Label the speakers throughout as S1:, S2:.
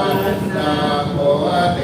S1: วันนาโคเต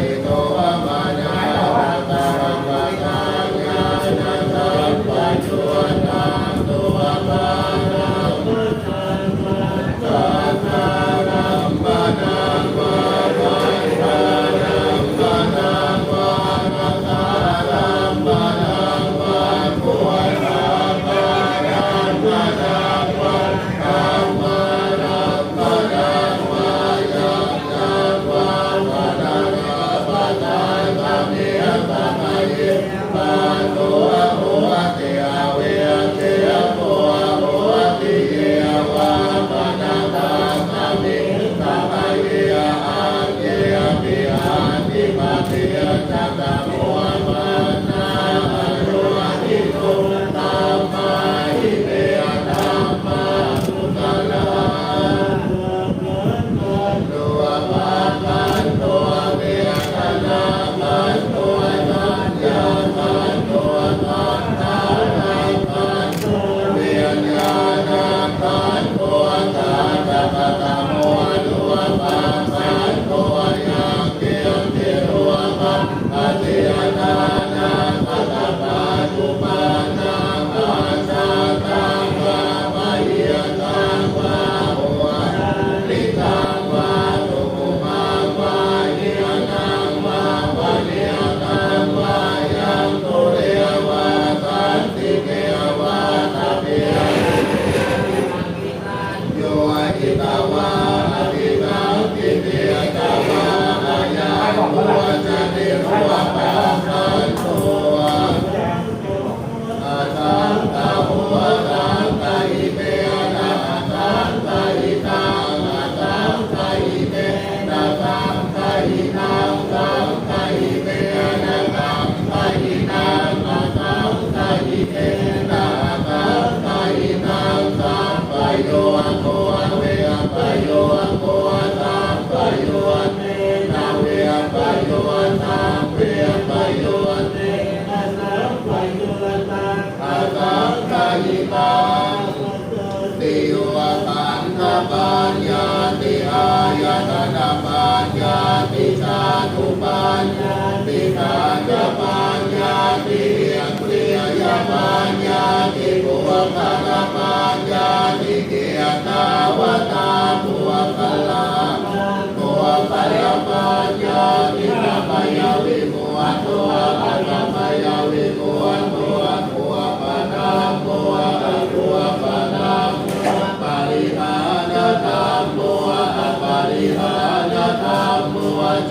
S1: ยตนาปัญญาติชาตุปัญญาติกาญปัญญาติอัปริยปัญญาติบวกนปัญญาติเกียตาวตาบวกลา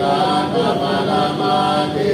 S1: กาตปะละมาติ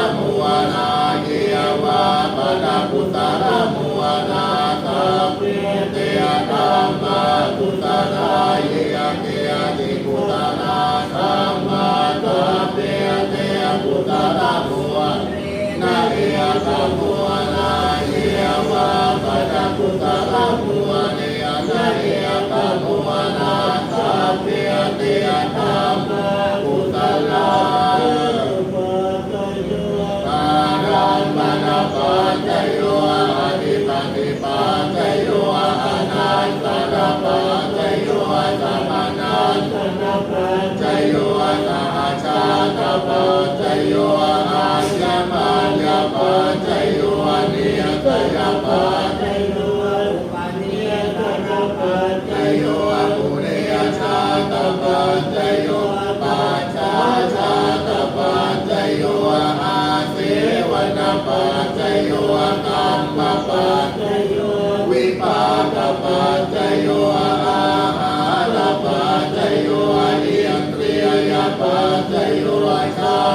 S1: ตาตาบัวนาเรียตาบั Señor.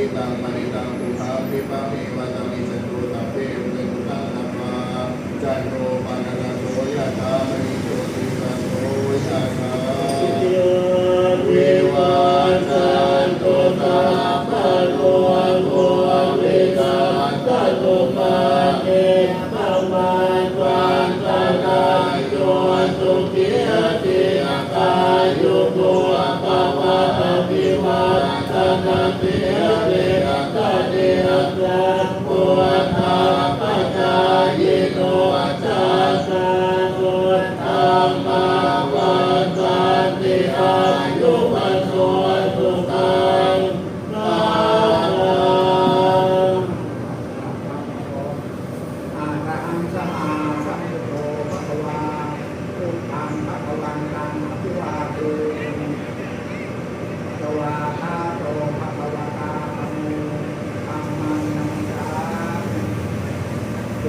S1: ติตังปริตังปุถาปิปังเอวตังอิสตุตัพเพอุเตตุตังนัมาจันโร
S2: Yeah.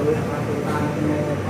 S2: ตุ